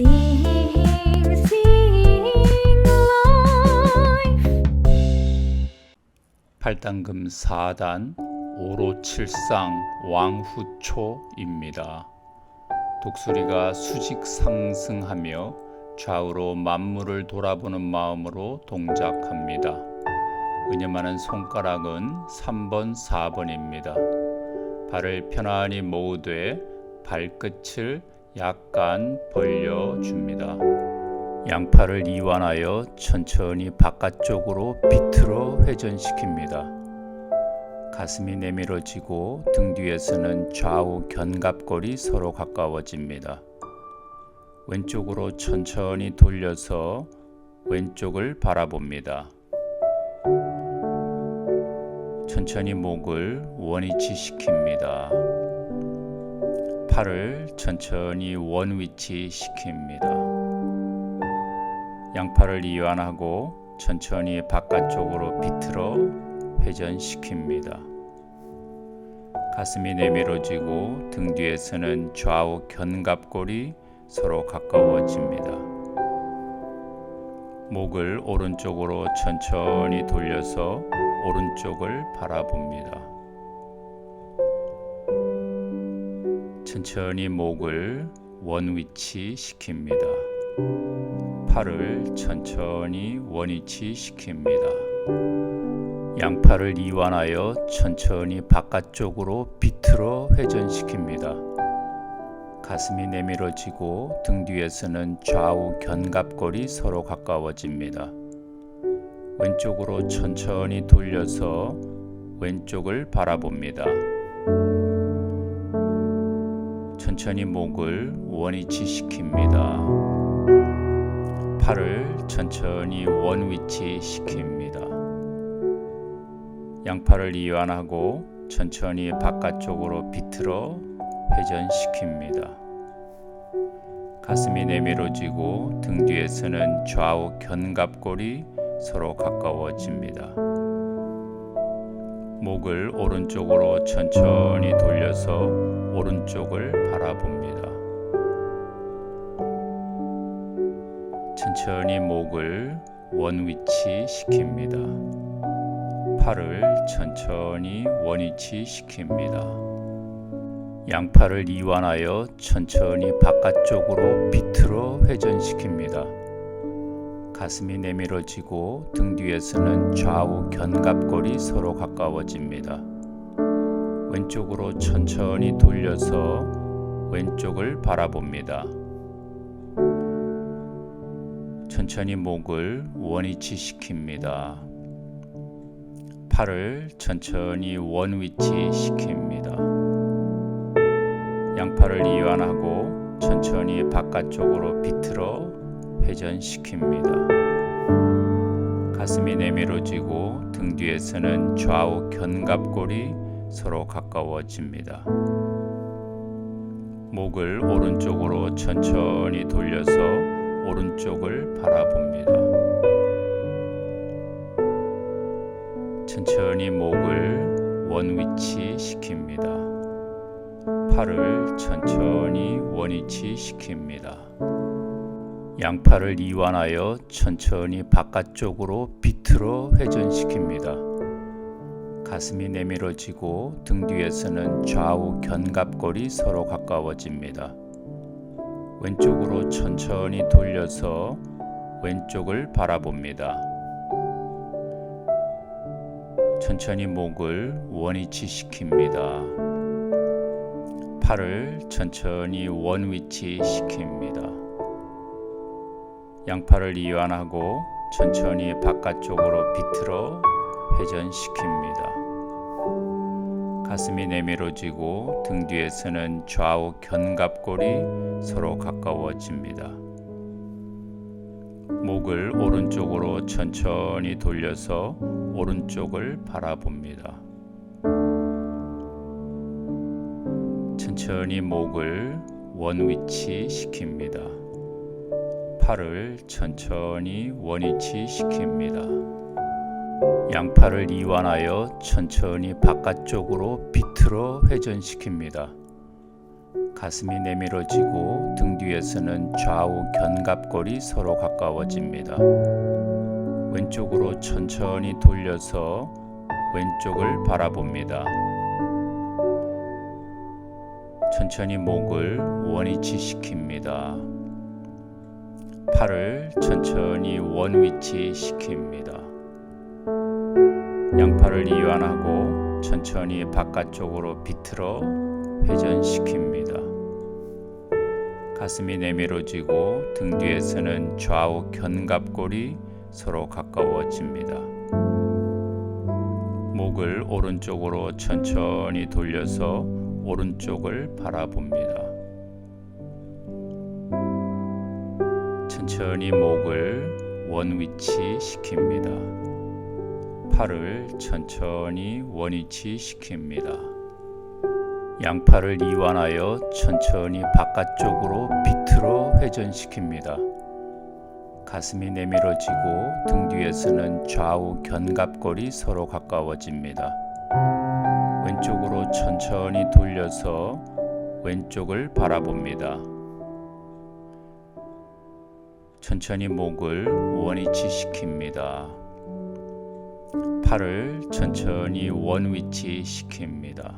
Sing, sing life. 팔당금 4단 오로칠상 왕후초입니다. 독수리가 수직 상승하며 좌우로 만물을 돌아보는 마음으로 동작합니다. 은염하는 손가락은 3번, 4번입니다. 발을 편안히 모으되 발끝을 약간 벌려줍니다. 양팔을 이완하여 천천히 바깥쪽으로 비틀어 회전시킵니다. 가슴이 내밀어지고 등 뒤에서는 좌우 견갑골이 서로 가까워집니다. 왼쪽으로 천천히 돌려서 왼쪽을 바라봅니다. 천천히 목을 원위치 시킵니다. 팔을 천천히 원위치 시킵니다. 양팔을 이완하고 천천히 바깥쪽으로 비틀어 회전시킵니다. 가슴이 내밀어지고 등 뒤에서는 좌우 견갑골이 서로 가까워집니다. 목을 오른쪽으로 천천히 돌려서 오른쪽을 바라봅니다. 천천히 목을 원위치 시킵니다. 팔을 천천히 원위치 시킵니다. 양팔을 이완하여 천천히 바깥쪽으로 비틀어 회전시킵니다. 가슴이 내밀어지고 등 뒤에서는 좌우 견갑골이 서로 가까워집니다. 왼쪽으로 천천히 돌려서 왼쪽을 바라봅니다. 천천히 목을 원위치 시킵니다. 팔을 천천히 원위치 시킵니다. 양팔을 이완하고 천천히 바깥쪽으로 비틀어 회전시킵니다. 가슴이 내밀어지고 등 뒤에서는 좌우 견갑골이 서로 가까워집니다. 목을 오른쪽으로 천천히 돌려서 오른쪽을 바라봅니다. 천천히 목을 원위치 시킵니다. 팔을 천천히 원위치 시킵니다. 양팔을 이완하여 천천히 바깥쪽으로 비틀어 회전시킵니다. 가슴이 내밀어지고 등 뒤에서는 좌우 견갑골이 서로 가까워집니다. 왼쪽으로 천천히 돌려서 왼쪽을 바라봅니다. 천천히 목을 원위치 시킵니다. 팔을 천천히 원위치 시킵니다. 양팔을 이완하고 천천히 바깥쪽으로 비틀어 회전시킵니다. 가슴이 내밀어지고 등 뒤에서는 좌우 견갑골이 서로 가까워집니다. 목을 오른쪽으로 천천히 돌려서 오른쪽을 바라봅니다. 천천히 목을 원위치 시킵니다. 팔을 천천히 원위치 시킵니다. 양팔을 이완하여 천천히 바깥쪽으로 비틀어 회전시킵니다. 가슴이 내밀어지고 등 뒤에서는 좌우 견갑골이 서로 가까워집니다. 왼쪽으로 천천히 돌려서 왼쪽을 바라봅니다. 천천히 목을 원위치 시킵니다. 팔을 천천히 원위치 시킵니다. 양팔을 이완하고 천천히 바깥쪽으로 비틀어 회전시킵니다. 가슴이 내밀어지고 등 뒤에서는 좌우 견갑골이 서로 가까워집니다. 목을 오른쪽으로 천천히 돌려서 오른쪽을 바라봅니다. 천천히 목을 원위치 시킵니다. 팔을 천천히 원위치 시킵니다. 양팔을 이완하여 천천히 바깥쪽으로 비틀어 회전시킵니다. 가슴이 내밀어지고 등 뒤에 뒤에서는 좌우 견갑골이 서로 가까워집니다. 왼쪽으로 천천히 돌려서 왼쪽을 바라봅니다. 천천히 목을 원위치 시킵니다. 팔을 천천히 원위치 시킵니다. 양팔을 이완하고 천천히 바깥쪽으로 비틀어 회전시킵니다. 가슴이 내밀어지고 등 뒤에서는 좌우 견갑골이 서로 가까워집니다. 목을 오른쪽으로 천천히 돌려서 오른쪽을 바라봅니다. 천천히 목을 원위치 시킵니다. 팔을 천천히 원위치 시킵니다. 양팔을 이완하여 천천히 바깥쪽으로 비틀어 회전시킵니다. 가슴이 내밀어지고 등 뒤에서는 좌우 견갑골이 서로 가까워집니다. 왼쪽으로 천천히 돌려서 왼쪽을 바라봅니다. 천천히 목을 원위치 시킵니다. 팔을 천천히 원위치 시킵니다.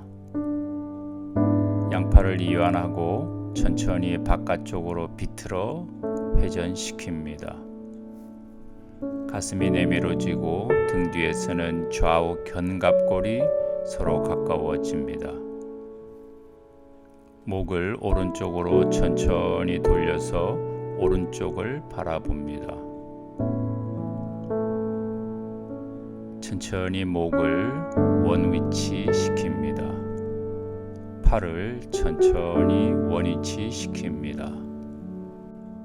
양팔을 이완하고 천천히 바깥쪽으로 비틀어 회전시킵니다. 가슴이 내밀어지고 등 뒤에서는 좌우 견갑골이 서로 가까워집니다. 목을 오른쪽으로 천천히 돌려서 오른쪽을 바라봅니다. 천천히 목을 원위치 시킵니다. 팔을 천천히 원위치 시킵니다.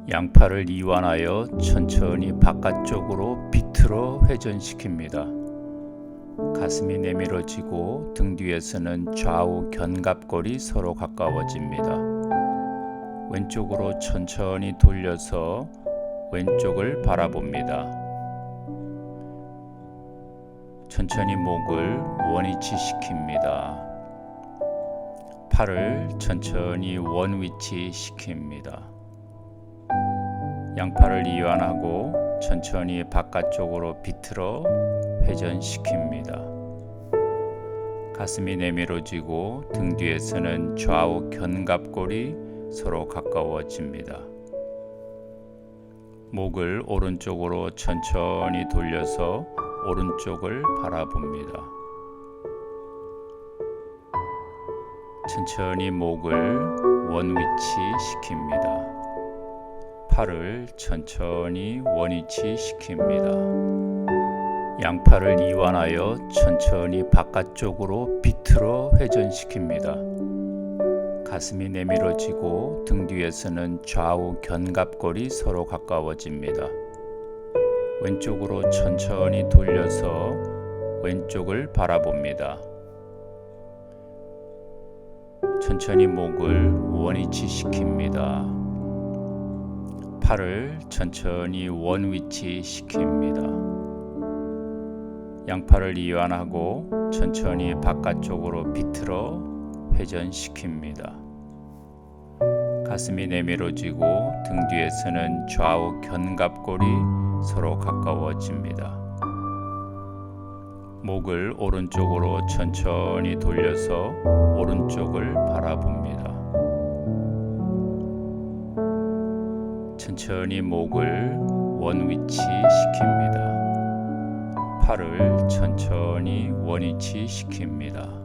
양팔을 이완하여 천천히 바깥쪽으로 비틀어 회전시킵니다. 가슴이 내밀어지고 등 뒤에서는 좌우 견갑골이 서로 가까워집니다. 왼쪽으로 천천히 돌려서 왼쪽을 바라봅니다. 천천히 목을 원위치 시킵니다. 팔을 천천히 원위치 시킵니다. 양팔을 이완하고 천천히 바깥쪽으로 비틀어 회전시킵니다. 가슴이 내밀어지고 등 뒤에서는 좌우 견갑골이 서로 가까워집니다. 목을 오른쪽으로 천천히 돌려서 오른쪽을 바라봅니다. 천천히 목을 원위치 시킵니다. 팔을 천천히 원위치 시킵니다. 양팔을 이완하여 천천히 바깥쪽으로 비틀어 회전시킵니다. 가슴이 내밀어지고 등 뒤에서는 좌우 견갑골이 서로 가까워집니다. 왼쪽으로 천천히 돌려서 왼쪽을 바라봅니다. 천천히 목을 원위치 시킵니다. 팔을 천천히 원위치 시킵니다. 양팔을 이완하고 천천히 바깥쪽으로 비틀어 회전시킵니다. 가슴이 내밀어지고 등 뒤에서는 좌우 견갑골이 서로 가까워집니다. 목을 오른쪽으로 천천히 돌려서 오른쪽을 바라봅니다. 천천히 목을 원위치 시킵니다. 팔을 천천히 원위치 시킵니다.